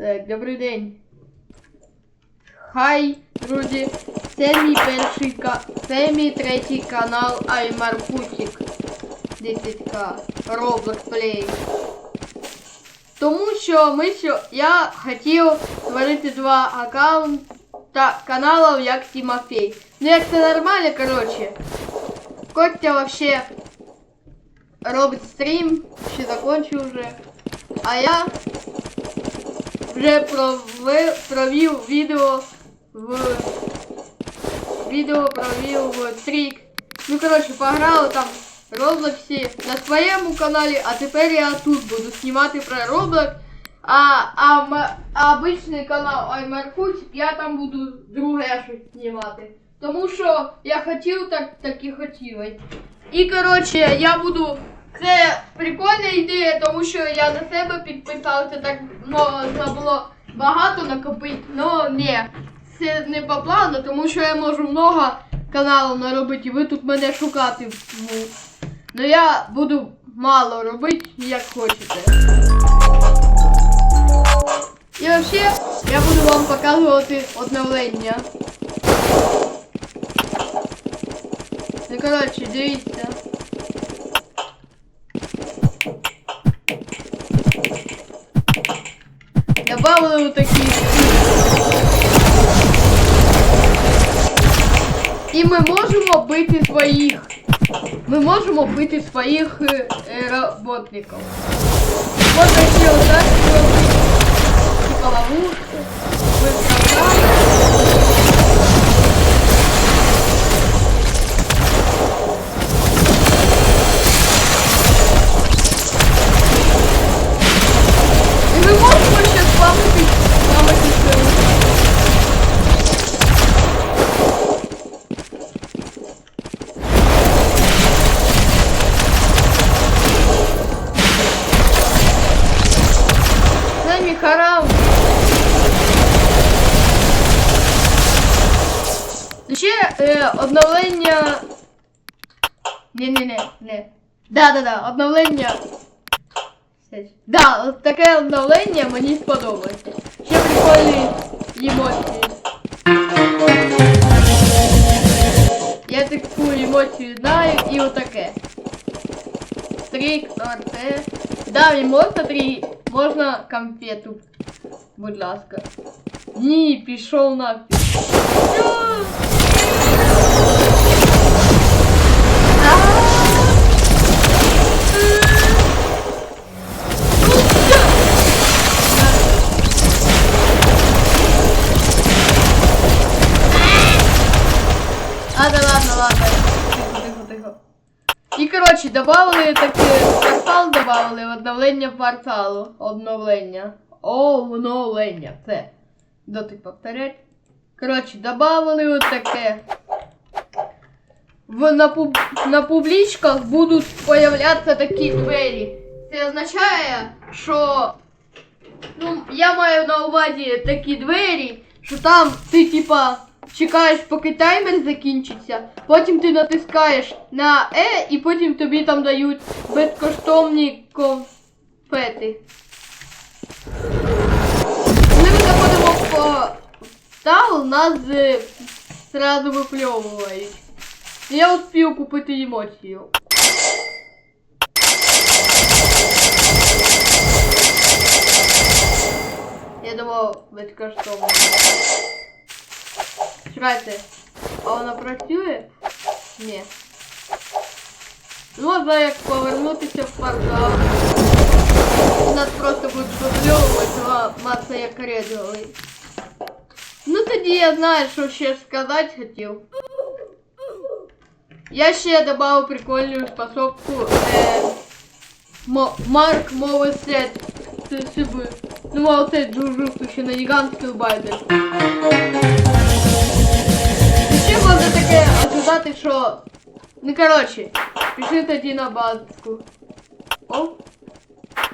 Так, добрий день. Хай, друзі. Це мій перший ка... Це мій третій канал Аймар Путік. 10к. Roblox Play. Тому що ми що я хотів створити два аккаунта каналів як Тимофей. Ну як це нормально, коротше. Костя вообще робить стрім, ще закончив вже. А я вже провів, відео в відео провів в трік. Ну коротше, пограли там Роблоксі на своєму каналі, а тепер я тут буду знімати про Roblox. А, а, а обичний канал Аймаркут, я там буду друге щось знімати. Тому що я хотів, так, так і хотів. І коротше, я буду. Це прикольна ідея, тому що я на себе підписався, так можна було багато накопити. Ну ні, це не по плану, тому що я можу много каналів наробити, і ви тут мене шукати. Ну, ну я буду мало робити, як хочете. І взагалі я буду вам показувати обновлення. Ну коротше, дивіться. Добавили вот такие. І ми можемо бити своїх. Ми можемо бити своїх е, роботників. Можна ще отак робити. Типа ловушку. Виставляємо. Е, обновлення. Не-не-не, не. Да-да-да, обновлення. Да, от таке обновлення мені сподобалося. Ще прикольні емоції. Я таку емоцію знаю і отаке. Стрік, це. Да, і можна три. Можна конфету. Будь ласка. Ні, пішов нафіг. А, да ладно, ладно. Тихо, тихо, тихо. І коротше, добавили таке портал, добавили обновлення порталу. Обновлення. Обновлення. Це. Дотик повторять. Коротше, добавили таке. В, на, пуб, на публічках будуть появлятися такі двері. Це означає, що Ну, я маю на увазі такі двері, що там ти типа чекаєш, поки таймер закінчиться, потім ти натискаєш на Е і потім тобі там дають безкоштовні конфети. Коли ми заходимо в портал, нас е, зразу випльовують. Я успів купити емоцію. Я думав, безкоштовно. Чекайте, а вона працює? Ні. Ну, Можна як повернутися в портал. Нас просто будуть випльовувати, а маса як рядовий. Ну тоді я знаю, що ще сказати хотів. Я ще добавив прикольну способку е, Мо- Марк мови сет себе. Ну, мол, це дуже ще на гігантський байдер. Ще можна таке ожидати, що. Ну коротше, пішли тоді на банку. О.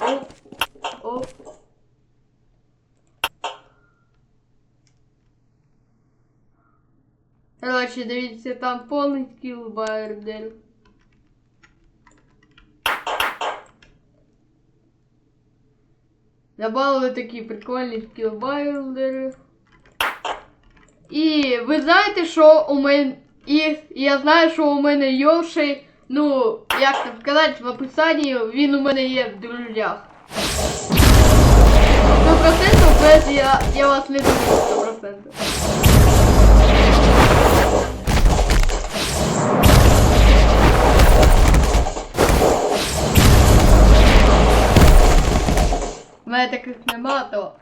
О. О. Коротше, дивіться, там повний скіл байдер. Добавили такі прикольні скілбайлдери. І ви знаєте, що у мене. І я знаю, що у мене Йоші, ну, як там сказати, в описанні він у мене є в друзях. 100% без я, я вас не люблю 100%. У таких нема, то.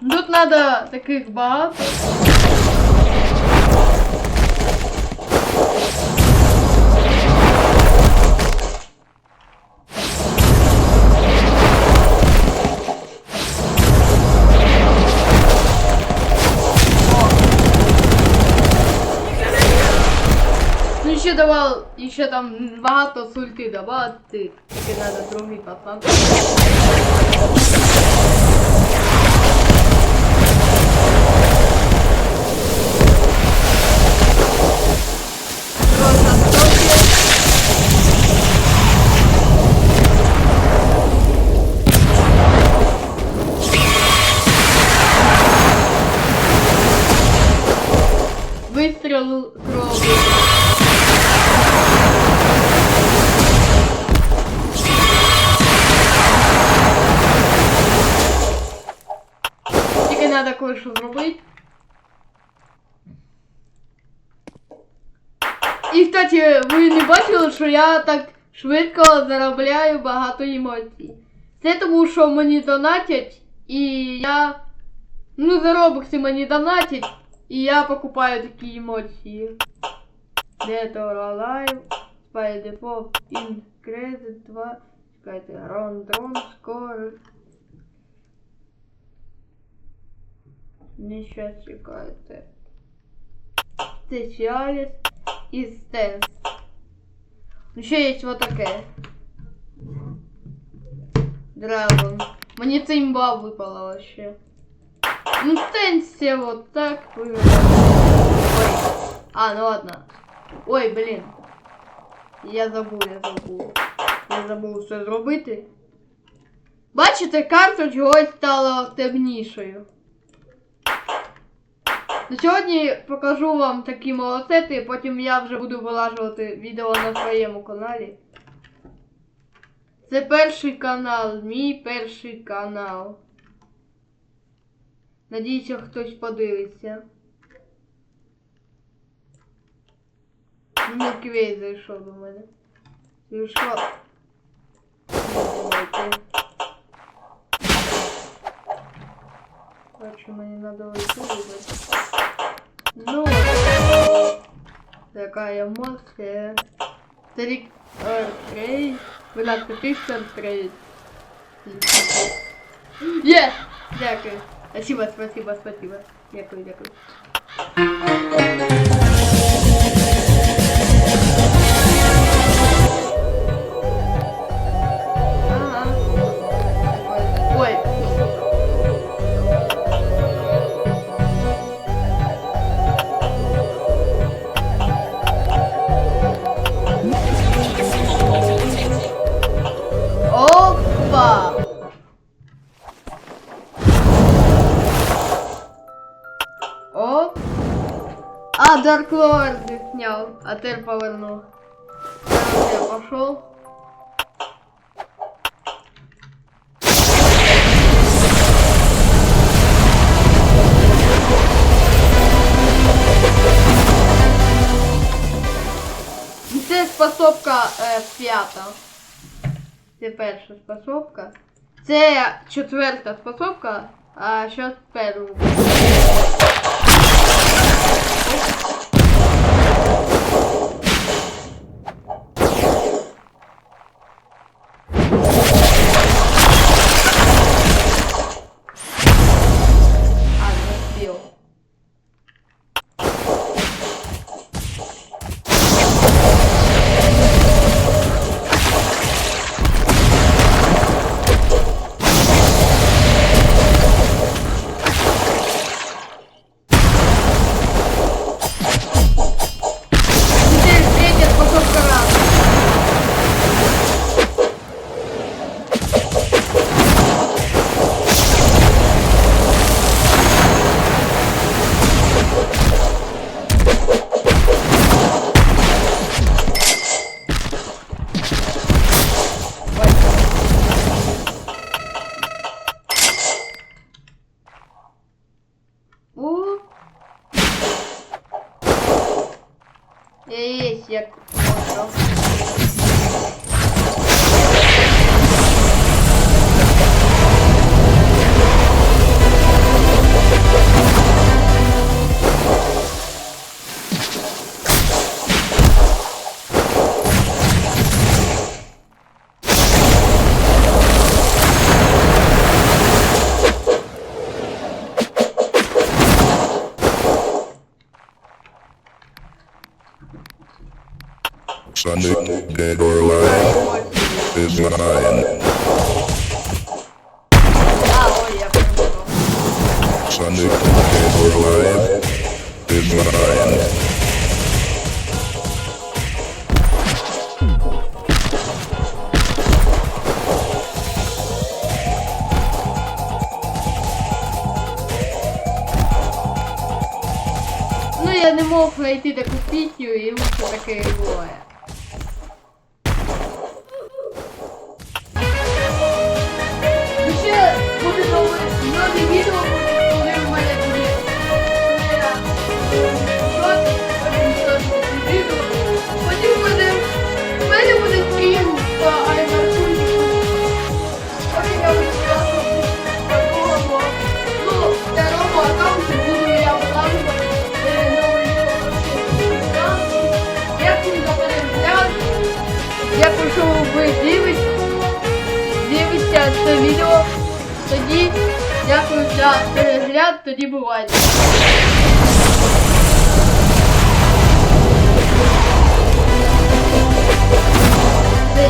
Тут надо таких багато. Ну ще давав, і ще там багато сульти давати, тільки треба другий пацан. треба кое-що зробити. І, кстати, ви не бачили, що я так швидко заробляю багато емоцій. Це тому, що мені донатять, і я. Ну, за робокси мені донатять, і я покупаю такі емоції. Dead or Alive, Spy Default, Increased 2, чекайте, Run Drone, Score. Не щас чекайте. Спеціаліст і стенс. Ну ще є вот таке. Драгон. Мені це імба випала вообще. Ну стенсі вот так. Ой. А, ну ладно. Ой, блін. Я забув, я забув. Я забув все зробити. Бачите, карта чогось стала темнішою. Сьогодні покажу вам такі молоцети, потім я вже буду вилажувати відео на своєму каналі. Це перший канал, мій перший канал. Надіюся, хтось подивиться. Ну, зайшов до мене. Зайшов. Короче, мені надо вийти вибрати. Ну, такая эмоция. Трик, окей. Вы на тысяча трейд. Є! Дякую. Спасибо, спасибо, спасибо. Дякую, дякую. А, Дарк Лорд снял, а теперь повернул. Я пошел. Це способка е, п'ята. Це перша способка. Це четверта способка, а зараз перша. Thank you. Я есть, я... Sonic, dead or alive, is mine. Sonic, dead or alive, is mine. Ну я не мог знайти таку пісню і лучше таке і буває. це відео. Тоді дякую за перегляд, тоді бувайте.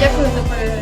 Дякую за перегляд.